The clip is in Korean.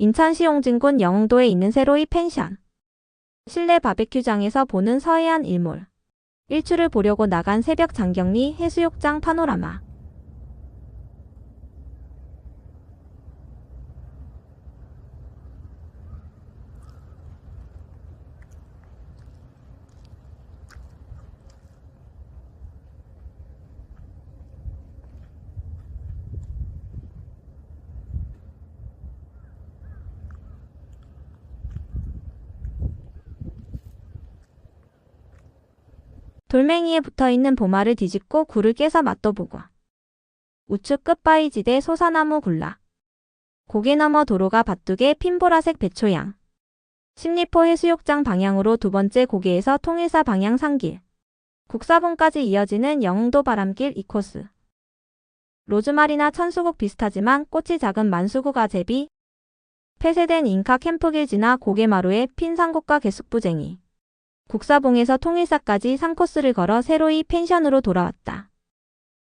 인천시 용진군 영흥도에 있는 세로이 펜션. 실내 바베큐장에서 보는 서해안 일몰. 일출을 보려고 나간 새벽 장경리 해수욕장 파노라마. 돌멩이에 붙어있는 보마를 뒤집고 굴을 깨서 맛도 보고. 우측 끝바위 지대 소사나무 군락. 고개 너머 도로가 밭두개 핀보라색 배초양. 십리포 해수욕장 방향으로 두 번째 고개에서 통일사 방향 산길. 국사봉까지 이어지는 영흥도 바람길 2코스. 로즈마리나 천수국 비슷하지만 꽃이 작은 만수국 아제비. 폐쇄된 인카 캠프길 지나 고개마루에 핀 산곡과 개숙부쟁이. 국사봉에서 통일사까지 3코스를 걸어 새로이 펜션으로 돌아왔다.